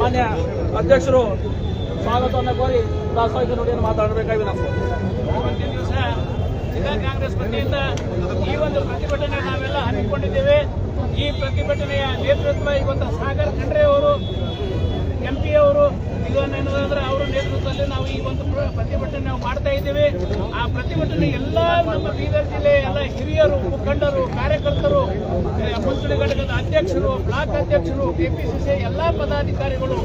ಮಾನ್ಯ ಅಧ್ಯಕ್ಷರು, ಸ್ವಾಗತವನ್ನು ಕೋರಿ ದಾಸೋಹಿಕ ನುಡಿಯನ್ನು ಮಾತಾಡಬೇಕಾಗಿ ನಾವು ದಿವಸ ಜಿಲ್ಲಾ ಕಾಂಗ್ರೆಸ್ ವತಿಯಿಂದ ಈ ಒಂದು ಪ್ರತಿಭಟನೆ ನಾವೆಲ್ಲ ಹಮ್ಮಿಕೊಂಡಿದ್ದೇವೆ. ಈ ಪ್ರತಿಭಟನೆಯ ನೇತೃತ್ವ ಇವತ್ತು ಸಾಗರ್ ಖಂಡ್ರೆ ಅವರು ಎಂ ಪಿ ಅವರು ಇದನ್ನೇನಂದ್ರೆ ಅವರ ನೇತೃತ್ವದಲ್ಲಿ ನಾವು ಈ ಒಂದು ಪ್ರ- ಪ್ರತಿಭಟನೆ ನಾವು ಮಾಡ್ತಾ ಇದ್ದೇವೆ. ಆ ಪ್ರತಿಭಟನೆ ಎಲ್ಲ ನಮ್ಮ ಬೀದರ್ ಜಿಲ್ಲೆ ಎಲ್ಲ ಹಿರಿಯರು, ಮುಖಂಡರು, ಕಾರ್ಯಕರ್ತರು ಮುಂಚೂಣಿ ಘಟಕದ ಅಧ್ಯಕ್ಷರು, ಬ್ಲಾಕ್ ಅಧ್ಯಕ್ಷರು, ಕೆಪಿಸಿಸಿ ಎಲ್ಲ ಪದಾಧಿಕಾರಿಗಳು,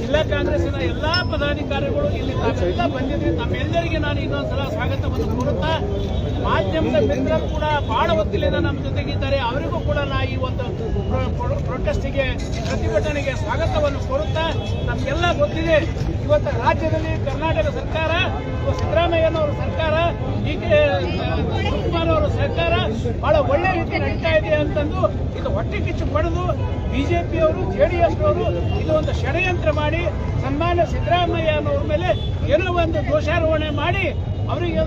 ಜಿಲ್ಲಾ ಕಾಂಗ್ರೆಸ್ಸಿನ ಎಲ್ಲ ಪದಾಧಿಕಾರಿಗಳು ಇಲ್ಲಿ ತಾವೆಲ್ಲ ಬಂದಿದ್ದೀವಿ ತಮ್ಮೆಲ್ಲರಿಗೆ ನಾನು ಇನ್ನೊಂದ್ಸಲ ಸ್ವಾಗತವನ್ನು ಕೋರುತ್ತಾ ಮಾಧ್ಯಮದ ಮಿತ್ರರು ಕೂಡ ಬಹಳ ಹೊತ್ತಿಲಿಂದ ನಮ್ಮ ಜೊತೆಗಿದ್ದಾರೆ. ಅವರಿಗೂ ಕೂಡ ನಾ ಈ ಒಂದು ಪ್ರೊ- ಪ್ರೊ- ಪ್ರೊಟೆಸ್ಟ್ಗೆ, ಪ್ರತಿಭಟನೆಗೆ ಸ್ವಾಗತವನ್ನು ಕೋರುತ್ತಾ ನಮಗೆಲ್ಲ ಗೊತ್ತಿದೆ. ಇವತ್ತು ರಾಜ್ಯದಲ್ಲಿ ಕರ್ನಾಟಕ ಸರ್ಕಾರ ಸಿದ್ದರಾಮಯ್ಯನವರ ಸರ್ಕಾರ ಡಿ ಕೆ ಸರ್ಕಾರ ಬಹಳ ಒಳ್ಳೆ ರೀತಿ ನಡೀತಾ ಇದೆ ಅಂತಂದು ಇದು ಹೊಟ್ಟೆ ಕಿಚ್ಚು ಪಡೆದು ಬಿಜೆಪಿಯವರು ಎಸ್ ಅವರು ಇದು ಒಂದು ಷಡ್ಯಂತ್ರ ಮಾಡಿ ಸನ್ಮಾನ್ಯ ಸಿದ್ದರಾಮಯ್ಯನವ್ರ ಮೇಲೆ ಏನೋ ಒಂದು ದೋಷಾರೋಪಣೆ ಮಾಡಿ ಅವರಿಗೆ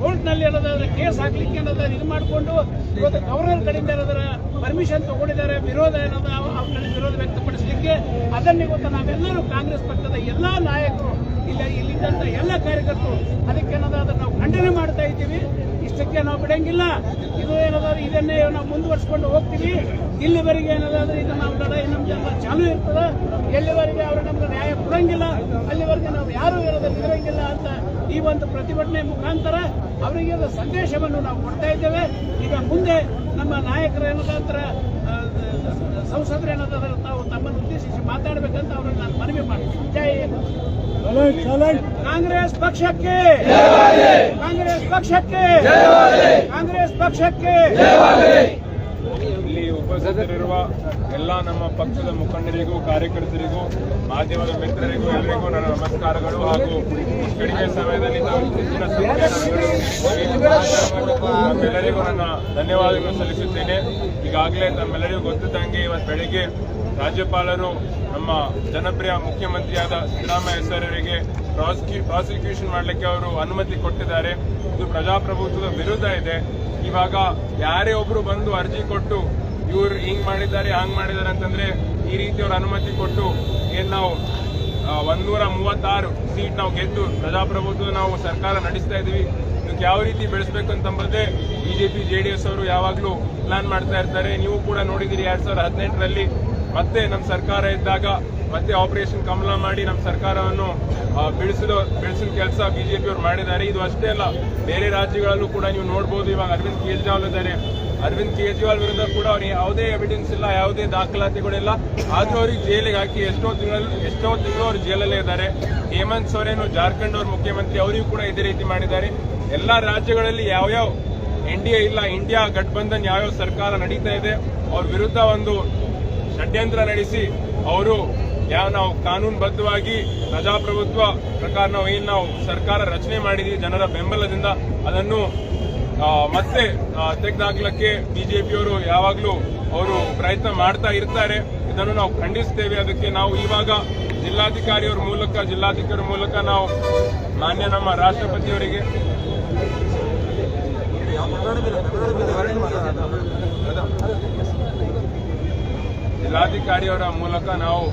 ಕೋರ್ಟ್ನಲ್ಲಿ ಏನಾದ್ರೆ ಕೇಸ್ ಹಾಕ್ಲಿಕ್ಕೆ ಏನಾದ್ರೆ ಇದು ಮಾಡಿಕೊಂಡು ಇವತ್ತು ಗವರ್ನರ್ ಕಡೆಯಿಂದ ಏನಾದ್ರ ಪರ್ಮಿಷನ್ ತಗೊಂಡಿದ್ದಾರೆ, ವಿರೋಧ ಏನದ ಅವ್- ಅವ್ರ ವಿರೋಧ ವ್ಯಕ್ತಪಡಿಸಲಿಕ್ಕೆ, ಅದನ್ನೇ ಇವತ್ತು ನಾವೆಲ್ಲರೂ ಕಾಂಗ್ರೆಸ್ ಪಕ್ಷದ ಎಲ್ಲ ನಾಯಕರು ಇಲ್ಲ ಇಲ್ಲಿದ್ದಂಥ ಎಲ್ಲ ಕಾರ್ಯಕರ್ತರು ಅದಕ್ಕೆ ಅದನ್ನು ನಾವು ಖಂಡನೆ ಮಾಡ್ತಾ ಇದ್ದೀವಿ. ಇಷ್ಟಕ್ಕೆ ನಾವು ಬಿಡಂಗಿಲ್ಲ. ಇದು ಏನಾದ್ರು ಇದನ್ನೇ ನಾವು ಮುಂದುವರ್ಸ್ಕೊಂಡು ಹೋಗ್ತೀವಿ. ಇಲ್ಲಿವರೆಗೆ ಏನಾದ್ರೆ ಇದು ನಾವು ಲಡಾಯಿ ಜನ ಚಾಲು ಇರ್ತದೆ. ಎಲ್ಲಿವರೆಗೆ ಅವರು ನಮ್ಗೆ ನ್ಯಾಯ ಕೊಡಂಗಿಲ್ಲ, ಅಲ್ಲಿವರೆಗೆ ನಾವು ಯಾರು ಇರೋದು ಇರಂಗಿಲ್ಲ ಅಂತ ಈ ಒಂದು ಪ್ರತಿಭಟನೆ ಮುಖಾಂತರ ಅವರಿಗೆ ಒಂದು ಸಂದೇಶವನ್ನು ನಾವು ಕೊಡ್ತಾ ಇದ್ದೇವೆ. ಈಗ ಮುಂದೆ ನಮ್ಮ ನಾಯಕರು ಏನಂತರ ಸಂಸದರು ಏನಾದ್ರೆ ತಾವು ತಮ್ಮನ್ನು ಉದ್ದೇಶಿಸಿ ಮಾತಾಡಬೇಕಂತ ಅವರನ್ನು ನಾನು ಮನವಿ ಮಾಡ್ತೀನಿ. ಜೈ. ಕಾಂಗ್ರೆಸ್ ಪಕ್ಷಕ್ಕೆ. ಕಾಂಗ್ರೆಸ್ ಪಕ್ಷಕ್ಕೆ. ಕಾಂಗ್ರೆಸ್ ಪಕ್ಷಕ್ಕೆ. ಉಪಸ್ಥಿತರಿರುವ ಎಲ್ಲ ನಮ್ಮ ಪಕ್ಷದ ಮುಖಂಡರಿಗೂ, ಕಾರ್ಯಕರ್ತರಿಗೂ, ಮಾಧ್ಯಮದ ಮಿತ್ರರಿಗೂ ಎಲ್ಲರಿಗೂ ನನ್ನ ನಮಸ್ಕಾರಗಳು ಹಾಗೂ ಕಡಿಮೆ ಸಮಯದಲ್ಲಿ ತಮ್ಮೆಲ್ಲರಿಗೂ ನನ್ನ ಧನ್ಯವಾದಗಳು ಸಲ್ಲಿಸುತ್ತೇನೆ. ಈಗಾಗಲೇ ತಮ್ಮೆಲ್ಲರಿಗೂ ಗೊತ್ತಿದ್ದಂಗೆ ಇವತ್ತು ಬೆಳಿಗ್ಗೆ ರಾಜ್ಯಪಾಲರು ನಮ್ಮ ಜನಪ್ರಿಯ ಮುಖ್ಯಮಂತ್ರಿಯಾದ ಸಿದ್ದರಾಮಯ್ಯ ಸರ್ವರಿಗೆ ಪ್ರಾಸಿಕ್ಯೂ, ಪ್ರಾಸಿಕ್ಯೂಷನ್ ಮಾಡಲಿಕ್ಕೆ ಅವರು ಅನುಮತಿ ಕೊಟ್ಟಿದ್ದಾರೆ. ಇದು ಪ್ರಜಾಪ್ರಭುತ್ವದ ವಿರುದ್ಧ ಇದೆ. ಇವಾಗ ಯಾರೇ ಒಬ್ಬರು ಬಂದು ಅರ್ಜಿ ಕೊಟ್ಟು ಇವ್ರು ಹಿಂಗ್ ಮಾಡಿದ್ದಾರೆ, ಹಂಗ್ ಮಾಡಿದ್ದಾರೆ ಅಂತಂದ್ರೆ ಈ ರೀತಿ ಅವ್ರ ಅನುಮತಿ ಕೊಟ್ಟು ಏನ್ ನಾವು ಒಂದೂರ ಮೂವತ್ತಾರು ಸೀಟ್ ನಾವು ಗೆದ್ದು ಪ್ರಜಾಪ್ರಭುತ್ವ ನಾವು ಸರ್ಕಾರ ನಡೆಸ್ತಾ ಇದೀವಿ ಇದಕ್ಕೆ ಯಾವ ರೀತಿ ಬೆಳೆಸಬೇಕು ಅಂತಂಬದೇ ಬಿಜೆಪಿ ಎಸ್ ಅವರು ಯಾವಾಗಲೂ ಪ್ಲಾನ್ ಮಾಡ್ತಾ ಇರ್ತಾರೆ. ನೀವು ಕೂಡ ನೋಡಿದಿರಿ ಎರಡ್ ಸಾವಿರದ ಹದಿನೆಂಟರಲ್ಲಿ ಮತ್ತೆ ನಮ್ಮ ಸರ್ಕಾರ ಇದ್ದಾಗ ಮತ್ತೆ ಆಪರೇಷನ್ ಕಮಲ ಮಾಡಿ ನಮ್ಮ ಸರ್ಕಾರವನ್ನು ಆ, ಬೆಳೆಸಿದ ಬೆಳೆಸಿದ ಕೆಲಸ ಬಿಜೆಪಿ ಅವರು ಮಾಡಿದ್ದಾರೆ. ಇದು ಅಷ್ಟೇ ಅಲ್ಲ ಬೇರೆ ರಾಜ್ಯಗಳಲ್ಲೂ ಕೂಡ ನೀವು ನೋಡ್ಬೋದು ಇವಾಗ ಅರವಿಂದ್ ಕೇಜ್ರಿವಾಲ್ ಇದ್ದಾರೆ. ಅರವಿಂದ್ ಕೇಜ್ರಿವಾಲ್ ವಿರುದ್ಧ ಕೂಡ ಅವ್ರಿಗೆ ಯಾವುದೇ ಎವಿಡೆನ್ಸ್ ಇಲ್ಲ ಯಾವುದೇ ದಾಖಲಾತಿಗಳಿಲ್ಲ. ಆದರೂ ಅವ್ರಿಗೆ ಜೈಲಿಗೆ ಹಾಕಿ ಎಷ್ಟೋ ತಿಂಗಳು ಎಷ್ಟೋ ತಿಂಗಳು ಅವರು ಜೈಲಲ್ಲೇ ಇದ್ದಾರೆ. ಹೇಮಂತ್ ಸೊರೇನ್ ಜಾರ್ಖಂಡ್ ಅವ್ರ ಮುಖ್ಯಮಂತ್ರಿ ಅವರಿಗೂ ಕೂಡ ಇದೇ ರೀತಿ ಮಾಡಿದ್ದಾರೆ. ಎಲ್ಲ ರಾಜ್ಯಗಳಲ್ಲಿ ಯಾವ್ಯಾವ ಎನ್ ಡಿ ಎ ಇಲ್ಲ ಇಂಡಿಯಾ ಗಠಬಂಧನ್ ಯಾವ್ಯಾವ ಸರ್ಕಾರ ನಡೀತಾ ಇದೆ ಅವ್ರ ವಿರುದ್ಧ ಒಂದು ಷಡ್ಯಂತ್ರ ನಡೆಸಿ ಅವರು ಯಾವ ನಾವು ಕಾನೂನುಬದ್ಧವಾಗಿ ಪ್ರಜಾಪ್ರಭುತ್ವ ಪ್ರಕಾರ ನಾವು ಏನ್ ನಾವು ಸರ್ಕಾರ ರಚನೆ ಮಾಡಿದೀವಿ, ಜನರ ಬೆಂಬಲದಿಂದ ಅದನ್ನು ಮತ್ತೆ ತೆಗೆದಾಕ್ಲಕ್ಕೆ ಬಿಜೆಪಿಯವರು ಯಾವಾಗಲೂ ಅವರು ಪ್ರಯತ್ನ ಮಾಡ್ತಾ ಇರ್ತಾರೆ. ಇದನ್ನು ನಾವು ಖಂಡಿಸ್ತೇವೆ. ಅದಕ್ಕೆ ನಾವು ಇವಾಗ ಜಿಲ್ಲಾಧಿಕಾರಿಯವರ ಮೂಲಕ ಜಿಲ್ಲಾಧಿಕಾರಿ ಮೂಲಕ ನಾವು ಮಾನ್ಯ ನಮ್ಮ ರಾಷ್ಟ್ರಪತಿಯವರಿಗೆ ಜಿಲ್ಲಾಧಿಕಾರಿಯವರ ಮೂಲಕ ನಾವು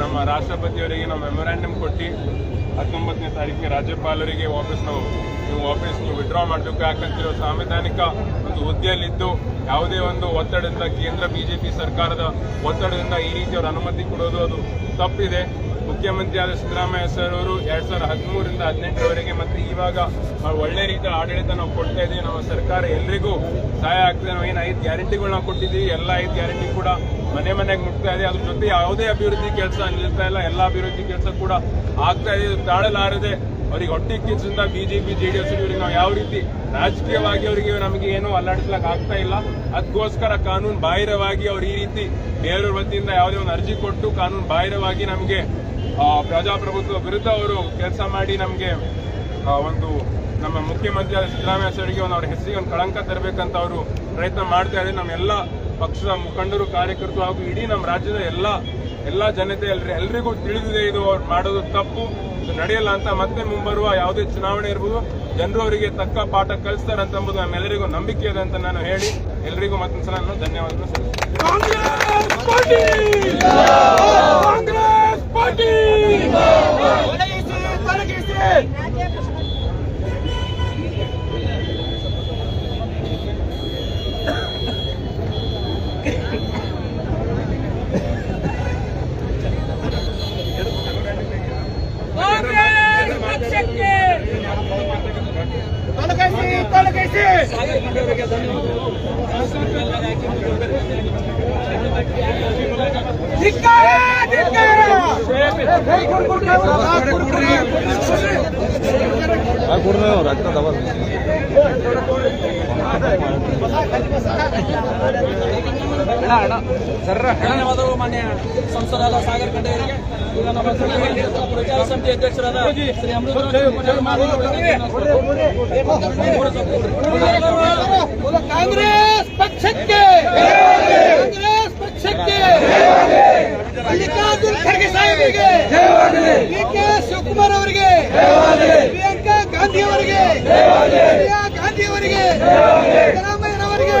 ನಮ್ಮ ರಾಷ್ಟ್ರಪತಿಯವರಿಗೆ ನಾವು ಮೆಮೊರಾಂಡಮ್ ಕೊಟ್ಟು ಹತ್ತೊಂಬತ್ತನೇ ತಾರೀಕಿಗೆ ರಾಜ್ಯಪಾಲರಿಗೆ ವಾಪಸ್ ನಾವು ನೀವು ವಾಪಸ್ ನೀವು ವಿಡ್ರಾ ಮಾಡಬೇಕು. ಯಾಕಂತ ಹೇಳಿ ಸಾಂವಿಧಾನಿಕ ಒಂದು ಹುದ್ದೆಯಲ್ಲಿದ್ದು ಯಾವುದೇ ಒಂದು ಒತ್ತಡದಿಂದ ಕೇಂದ್ರ ಬಿಜೆಪಿ ಸರ್ಕಾರದ ಒತ್ತಡದಿಂದ ಈ ರೀತಿ ಅವರು ಅನುಮತಿ ಕೊಡೋದು ಅದು ತಪ್ಪಿದೆ. ಮುಖ್ಯಮಂತ್ರಿ ಆದ ಸಿದ್ದರಾಮಯ್ಯ ಸರ್ ಅವರು ಎರಡು ಸಾವಿರದ ಹದಿಮೂರರಿಂದ ಹದಿನೆಂಟರವರೆಗೆ ಮತ್ತೆ ಇವಾಗ ಒಳ್ಳೆ ರೀತಿಯ ಆಡಳಿತ ನಾವು ಕೊಡ್ತಾ ಇದ್ದೀವಿ ನಮ್ಮ ಸರ್ಕಾರ ಎಲ್ರಿಗೂ ಸಹಾಯ ಆಗ್ತದೆ. ನಾವು ಏನು ಐದು ಗ್ಯಾರಂಟಿಗಳನ್ನ ಕೊಟ್ಟಿದ್ದೀವಿ. ಎಲ್ಲ ಐದು ಗ್ಯಾರಂಟಿ ಕೂಡ ಮನೆ ಮನೆಗೆ ಮುಟ್ತಾ ಇದೆ. ಅದ್ರ ಜೊತೆ ಯಾವುದೇ ಅಭಿವೃದ್ಧಿ ಕೆಲಸ ನಿಲ್ತಾ ಇಲ್ಲ. ಎಲ್ಲ ಅಭಿವೃದ್ಧಿ ಕೆಲಸ ಕೂಡ ಆಗ್ತಾ ಇದೆ. ತಾಳಲಾರದೆ ಅವರಿಗೆ ಹೊಟ್ಟೆ ಕಿಚ್ಚಿಂದ ಬಿಜೆಪಿ ಎಸ್ ಇವ್ರಿಗೆ ನಾವು ಯಾವ ರೀತಿ ರಾಜಕೀಯವಾಗಿ ಅವರಿಗೆ ನಮಗೆ ಏನು ಅಲ್ಲಾಡಿಸ್ಲಕ್ಕೆ ಆಗ್ತಾ ಇಲ್ಲ. ಅದಕ್ಕೋಸ್ಕರ ಕಾನೂನು ಬಾಹಿರವಾಗಿ ಅವ್ರು ಈ ರೀತಿ ಬೇರೆಯವ್ರ ವತಿಯಿಂದ ಯಾವುದೇ ಒಂದು ಅರ್ಜಿ ಕೊಟ್ಟು ಕಾನೂನು ಬಾಹಿರವಾಗಿ ನಮಗೆ ಪ್ರಜಾಪ್ರಭುತ್ವ ವಿರುದ್ಧ ಅವರು ಕೆಲಸ ಮಾಡಿ ನಮಗೆ ಒಂದು ನಮ್ಮ ಮುಖ್ಯಮಂತ್ರಿ ಸಿದ್ದರಾಮಯ್ಯ ಸರ್ಗೆ ಒಂದು ಅವ್ರ ಹೆಸರಿಗೆ ಒಂದು ಕಳಂಕ ತರಬೇಕಂತ ಅವರು ಪ್ರಯತ್ನ ಮಾಡ್ತಾ ಇದ್ದಾರೆ. ನಮ್ಮೆಲ್ಲ ಪಕ್ಷದ ಮುಖಂಡರು, ಕಾರ್ಯಕರ್ತರು ಹಾಗೂ ಇಡೀ ನಮ್ಮ ರಾಜ್ಯದ ಎಲ್ಲ ಎಲ್ಲ ಜನತೆ ಎಲ್ರಿ, ಎಲ್ರಿಗೂ ತಿಳಿದಿದೆ ಇದು ಅವ್ರು ಮಾಡೋದು ತಪ್ಪು ನಡೆಯಲ್ಲ ಅಂತ ಮತ್ತೆ ಮುಂಬರುವ ಯಾವುದೇ ಚುನಾವಣೆ ಇರ್ಬೋದು. ಜನರು ಅವರಿಗೆ ತಕ್ಕ ಪಾಠ ಕಲಿಸ್ತಾರೆ ಅಂತ ಎಂಬುದು ನಮ್ಮೆಲ್ಲರಿಗೂ ನಂಬಿಕೆ ಇದೆ ಅಂತ ನಾನು ಹೇಳಿ ಎಲ್ರಿಗೂ ಮತ್ತೊಂದ್ಸಲ ನಾನು ಧನ್ಯವಾದಗಳು ಸಲ್ಲಿಸ್ತೀನಿ. काय पूर्ण राजकारण ತೊಲಗಿಸಿ ಹಣ ಸರ್ರ ಧನ್ಯವಾದಗಳು ಮಾನ್ಯ ಸಂಸದರಾದ ಸಾಗರ್ ಖಂಡೆಯವರಿಗೆ ಈಗ ನಮ್ಮ ಪ್ರಚಾರ ಸಮಿತಿ ಅಧ್ಯಕ್ಷರಾದ ಶ್ರೀ ಅಮೃತ ಕಾಂಗ್ರೆಸ್ ಪಕ್ಷಕ್ಕೆ ಕಾಂಗ್ರೆಸ್ ಪಕ್ಷಕ್ಕೆ ಮಲ್ಲಿಕಾರ್ಜುನ್ ಖರ್ಗೆ ಸಾಹೇಬರಿಗೆ ಡಿ ಕೆ ಶಿವಕುಮಾರ್ ಅವರಿಗೆ ಪ್ರಿಯಾಂಕಾ ಗಾಂಧಿ ಅವರಿಗೆ ಸೋನಿಯಾ ಗಾಂಧಿ ಅವರಿಗೆ ಸಿದ್ದರಾಮಯ್ಯನವರಿಗೆ